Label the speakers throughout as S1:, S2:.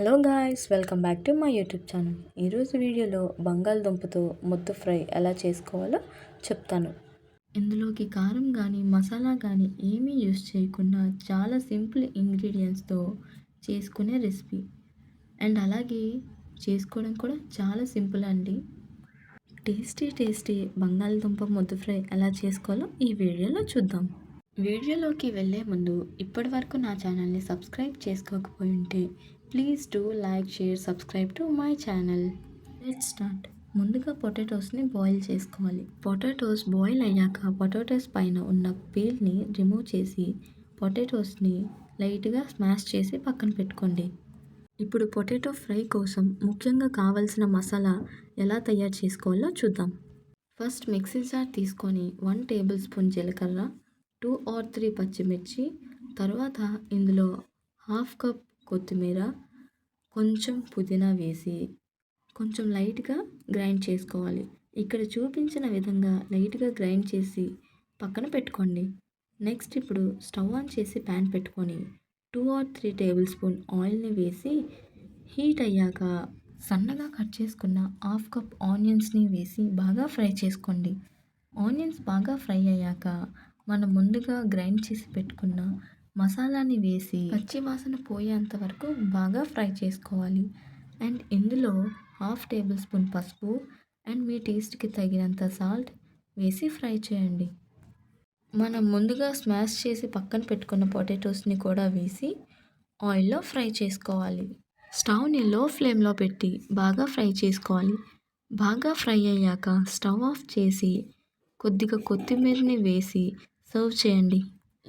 S1: Hello guys welcome back to my YouTube channel. ఈరోజు వీడియోలో బంగాళదుంపతో ముద్దు ఫ్రై ఎలా చేసుకోవాలో చెప్తాను. ఇందులోకి కారం కానీ మసాలా కానీ ఏమీ యూస్ చేయకుండా చాలా సింపుల్ ఇంగ్రీడియంట్స్తో చేసుకునే రెసిపీ. అండ్ అలాగే చేసుకోవడం కూడా చాలా సింపుల్ అండి. టేస్టీ టేస్టీ బంగాళదుంప ముద్దు ఫ్రై ఎలా చేసుకోవాలో ఈ వీడియోలో చూద్దాం. వీడియోలోకి వెళ్ళే ముందు ఇప్పటి వరకు నా ఛానల్ని సబ్స్క్రైబ్ చేసుకోకపోయి ఉంటే please do like share subscribe to my channel let start ముందుగా పొటాటోస్ని బాయిల్ చేసుకోవాలి. పొటాటోస్ బాయిల్ అయ్యాక పొటాటోస్ పైన ఉన్న పీల్ని రిమూవ్ చేసి పొటాటోస్ని లైట్గా స్మాష్ చేసి పక్కన పెట్టుకోండి. ఇప్పుడు పొటాటో ఫ్రై కోసం ముఖ్యంగా కావలసిన మసాలా ఎలా తయారు చేసుకోవాలో చూద్దాం. ఫస్ట్ మిక్సీ జార్ తీసుకొని వన్ టేబుల్ స్పూన్ జీలకర్ర టూ ఆర్ త్రీ పచ్చిమిర్చి తర్వాత ఇందులో హాఫ్ కప్ కొత్తిమీర కొంచెం పుదీనా వేసి కొంచెం లైట్గా గ్రైండ్ చేసుకోవాలి. ఇక్కడ చూపించిన విధంగా లైట్గా గ్రైండ్ చేసి పక్కన పెట్టుకోండి. నెక్స్ట్ ఇప్పుడు స్టవ్ ఆన్ చేసి ప్యాన్ పెట్టుకొని two or three table spoon ఆయిల్ని వేసి హీట్ అయ్యాక సన్నగా కట్ చేసుకున్న హాఫ్ కప్ ఆనియన్స్ని వేసి బాగా ఫ్రై చేసుకోండి. ఆనియన్స్ బాగా ఫ్రై అయ్యాక మనం ముందుగా గ్రైండ్ చేసి పెట్టుకున్న మసాలాని వేసి పచ్చి వాసన పోయేంత వరకు బాగా ఫ్రై చేసుకోవాలి. అండ్ ఇందులో హాఫ్ టేబుల్ స్పూన్ పసుపు అండ్ మీ టేస్ట్కి తగినంత సాల్ట్ వేసి ఫ్రై చేయండి. మనం ముందుగా స్మాష్ చేసి పక్కన పెట్టుకున్న పొటాటోస్ని కూడా వేసి ఆయిల్లో ఫ్రై చేసుకోవాలి. స్టవ్ని లో ఫ్లేమ్లో పెట్టి బాగా ఫ్రై చేసుకోవాలి. బాగా ఫ్రై అయ్యాక స్టవ్ ఆఫ్ చేసి కొద్దిగా కొత్తిమీరని వేసి సర్వ్ చేయండి.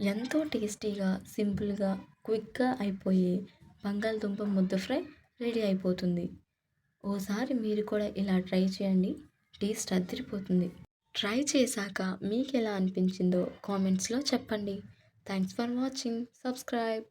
S1: ఎంతో టేస్టీగా సింపుల్గా క్విక్గా అయిపోయే బంగాళదుంప ముద్ద ఫ్రై రెడీ అయిపోతుంది. ఓసారి మీరు కూడా ఇలా ట్రై చేయండి. టేస్ట్ అదిరిపోతుంది. ట్రై చేశాక మీకు ఎలా అనిపించిందో కామెంట్స్లో చెప్పండి. Thanks for watching. సబ్స్క్రైబ్.